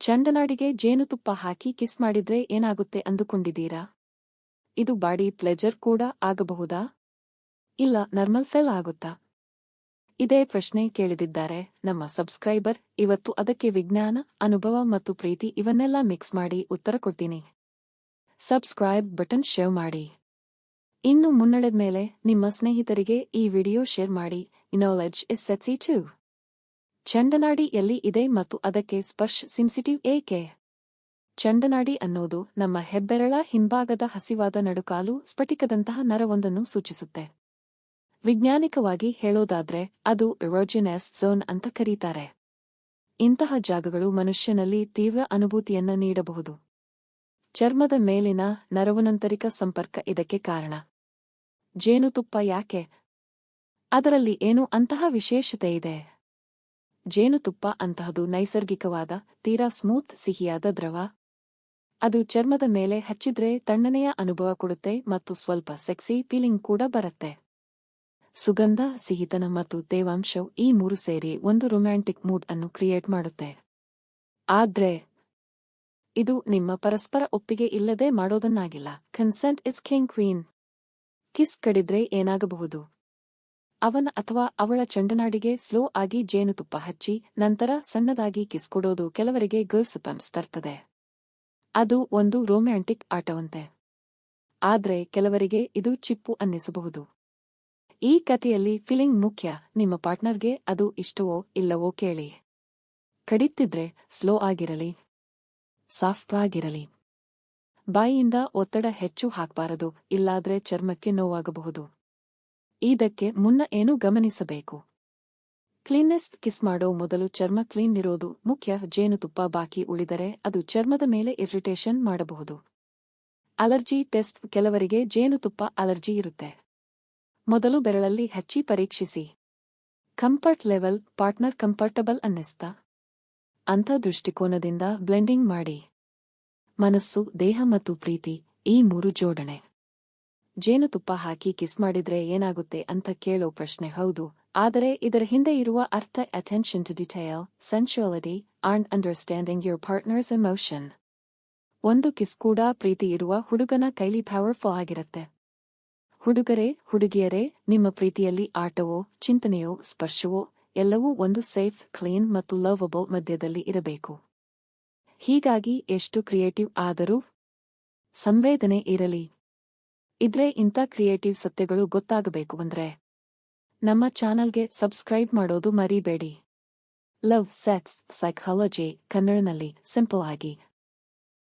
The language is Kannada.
ಚಂಡನಾಡಿಗೆ ಜೇನುತುಪ್ಪ ಹಾಕಿ ಕಿಸ್ ಮಾಡಿದ್ರೆ ಏನಾಗುತ್ತೆ ಅಂದುಕೊಂಡಿದ್ದೀರಾ? ಇದು ಬಾಡಿ ಪ್ಲೆಜರ್ ಕೂಡ ಆಗಬಹುದಾ? ಇಲ್ಲ ನರ್ಮಲ್ ಫೆಲ್ ಆಗುತ್ತಾ? ಇದೇ ಪ್ರಶ್ನೆ ಕೇಳಿದಿದ್ದಾರೆ. ನಮ್ಮ ಸಬ್ಸ್ಕ್ರೈಬರ್, ಇವತ್ತು ಅದಕ್ಕೆ ವಿಜ್ಞಾನ, ಅನುಭವ ಮತ್ತು ಪ್ರೀತಿ ಇವನ್ನೆಲ್ಲ ಮಿಕ್ಸ್ ಮಾಡಿ ಉತ್ತರ ಕೊಡ್ತೀನಿ. ಸಬ್ಸ್ಕ್ರೈಬ್ ಬಟನ್ ಶೇವ್ ಮಾಡಿ. ಇನ್ನು ಮುನ್ನಡೆದ ಮೇಲೆ ನಿಮ್ಮ ಸ್ನೇಹಿತರಿಗೆ ಈ ವಿಡಿಯೋ ಶೇರ್ ಮಾಡಿ. ನಾಲೆಡ್ಜ್ ಇಸ್ ಸೆಟ್ಸಿ ಟು ಚಂಡನಾಡಿ ಎಲ್ಲಿ ಇದೆ ಮತ್ತು ಅದಕ್ಕೆ ಸ್ಪರ್ಶ್ ಸೆನ್ಸಿಟಿವ್ ಏಕೆ? ಚಂಡನಾಡಿ ಅನ್ನೋದು ನಮ್ಮ ಹೆಬ್ಬೆರಳ ಹಿಂಭಾಗದ ಹಸಿವಾದ ನಡುಕಾಲು ಸ್ಫಟಿಕದಂತಹ ನರವೊಂದನ್ನು ಸೂಚಿಸುತ್ತೆ. ವಿಜ್ಞಾನಿಕವಾಗಿ ಹೇಳೋದಾದ್ರೆ ಅದು ಎರೋಜಿನಸ್ ಝೋನ್ ಅಂತ ಕರೀತಾರೆ. ಇಂತಹ ಜಾಗಗಳು ಮನುಷ್ಯನಲ್ಲಿ ತೀವ್ರ ಅನುಭೂತಿಯನ್ನ ನೀಡಬಹುದು. ಚರ್ಮದ ಮೇಲಿನ ನರವನಂತರಿಕ ಸಂಪರ್ಕ ಇದಕ್ಕೆ ಕಾರಣ. ಜೇನುತುಪ್ಪ ಯಾಕೆ? ಅದರಲ್ಲಿ ಏನು ಅಂತಹ ವಿಶೇಷತೆ ಇದೆ? ಜೇನುತುಪ್ಪ ಅಂತಹದು ನೈಸರ್ಗಿಕವಾದ, ತೀರಾ ಸ್ಮೂತ್ ಸಿಹಿಯಾದ ದ್ರವ. ಅದು ಚರ್ಮದ ಮೇಲೆ ಹಚ್ಚಿದ್ರೆ ತಣ್ಣನೆಯ ಅನುಭವ ಕೊಡುತ್ತೆ ಮತ್ತು ಸ್ವಲ್ಪ ಸೆಕ್ಸಿ ಫೀಲಿಂಗ್ ಕೂಡ ಬರುತ್ತೆ. ಸುಗಂಧ, ಸಿಹಿತನ ಮತ್ತು ತೇವಾಂಶವು ಈ ಮೂರು ಸೇರಿ ಒಂದು ರೊಮ್ಯಾಂಟಿಕ್ ಮೂಡ್ ಅನ್ನು ಕ್ರಿಯೇಟ್ ಮಾಡುತ್ತೆ. ಆದ್ರೆ, ಇದು ನಿಮ್ಮ ಪರಸ್ಪರ ಒಪ್ಪಿಗೆ ಇಲ್ಲದೆ ಮಾಡೋದನ್ನಾಗಿಲ್ಲ. Consent is king queen. Kiss ಕಡಿದ್ರೆ ಏನಾಗಬಹುದು? ಅವನ ಅಥವಾ ಅವಳ ಚಂಡನಾಡಿಗೆ ಸ್ಲೋ ಆಗಿ ಜೇನುತುಪ್ಪ ಹಚ್ಚಿ, ನಂತರ ಸಣ್ಣದಾಗಿ ಕಿಸ್ ಕೊಡೋದು ಕೆಲವರಿಗೆ ಗರ್ಸುಪಂಪ್ಸ್ ತರ್ತದೆ. ಅದು ಒಂದು ರೊಮ್ಯಾಂಟಿಕ್ ಆಟವಂತೆ. ಆದ್ರೆ ಕೆಲವರಿಗೆ ಇದು ಚಿಪ್ಪು ಅನ್ನಿಸಬಹುದು. ಈ ಕಥೆಯಲ್ಲಿ ಫೀಲಿಂಗ್ ಮುಖ್ಯ. ನಿಮ್ಮ ಪಾರ್ಟ್ನರ್ಗೆ ಅದು ಇಷ್ಟವೋ ಇಲ್ಲವೋ ಕೇಳಿ. ಕಡಿತಿದ್ರೆ ಸ್ಲೋ ಆಗಿರಲಿ, ಸಾಫ್ಟ್ ಆಗಿರಲಿ. ಬಾಯಿಯಿಂದ ಒತ್ತಡ ಹೆಚ್ಚು ಹಾಕಬಾರದು, ಇಲ್ಲಾದ್ರೆ ಚರ್ಮಕ್ಕೆ ನೋವಾಗಬಹುದು. ಇದಕ್ಕೆ ಮುನ್ನ ಏನು ಗಮನಿಸಬೇಕು? ಕ್ಲೀನ್ನೆಸ್ ಕಿಸ್ ಮಾಡೋ ಮೊದಲು ಚರ್ಮ ಕ್ಲೀನ್ ಇರೋದು ಮುಖ್ಯ ಜೇನುತುಪ್ಪ ಬಾಕಿ ಉಳಿದರೆ ಅದು ಚರ್ಮದ ಮೇಲೆ ಇರಿಟೇಷನ್ ಮಾಡಬಹುದು. ಅಲರ್ಜಿ ಟೆಸ್ಟ್, ಕೆಲವರಿಗೆ ಜೇನುತುಪ್ಪ ಅಲರ್ಜಿ ಇರುತ್ತೆ. ಮೊದಲು ಬೆರಳಲ್ಲಿ ಹಚ್ಚಿ ಪರೀಕ್ಷಿಸಿ. ಕಂಫರ್ಟ್ ಲೆವೆಲ್, ಪಾರ್ಟ್ನರ್ ಕಂಫರ್ಟಬಲ್ ಅನ್ನಿಸ್ತಾ? ಅಂಥ ದೃಷ್ಟಿಕೋನದಿಂದ ಬ್ಲೆಂಡಿಂಗ್ ಮಾಡಿ. ಮನಸ್ಸು, ದೇಹ ಮತ್ತು ಪ್ರೀತಿ ಈ ಮೂರು ಜೋಡಣೆ. ಜೇನುತುಪ್ಪ ಹಾಕಿ ಕಿಸ್ ಮಾಡಿದ್ರೆ ಏನಾಗುತ್ತೆ ಅಂತ ಕೇಳೋ ಪ್ರಶ್ನೆ ಹೌದು, ಆದರೆ ಇದರ ಹಿಂದೆ ಇರುವ ಅರ್ಥ attention to detail sensuality and understanding your partners emotion ಒಂದು ಕಿಸ್ ಕೂಡ ಪ್ರೀತಿ ಇರುವ ಹುಡುಗನ ಕೈಲಿ ಪವರ್ಫುಲ್ ಆಗಿರುತ್ತೆ. ಹುಡುಗರೇ, ಹುಡುಗಿಯರೇ, ನಿಮ್ಮ ಪ್ರೀತಿಯಲ್ಲಿ ಆಟವೋ, ಚಿಂತನೆಯೋ, ಸ್ಪರ್ಶವೋ, ಎಲ್ಲವೂ ಒಂದು ಸೇಫ್ ಕ್ಲೀನ್ ಮತ್ತು ಲವಬಲ್ ಮಧ್ಯದಲ್ಲಿ ಇರಬೇಕು. ಹೀಗಾಗಿ ಎಷ್ಟು ಕ್ರಿಯೇಟಿವ್ ಆದರೂ, ಸಂವೇದನೆ ಇರಲಿ. ಇದ್ರೆ ಇಂಥ ಕ್ರಿಯೇಟಿವ್ ಸತ್ಯಗಳು ಗೊತ್ತಾಗಬೇಕು ಅಂದ್ರೆ ನಮ್ಮ ಚಾನಲ್ಗೆ ಸಬ್ಸ್ಕ್ರೈಬ್ ಮಾಡೋದು ಮರಿಬೇಡಿ. ಲವ್, ಸೆಕ್ಸ್, ಸೈಕಾಲಜಿ, ಕನ್ನಡನಲ್ಲಿ ಸಿಂಪಲ್ ಆಗಿ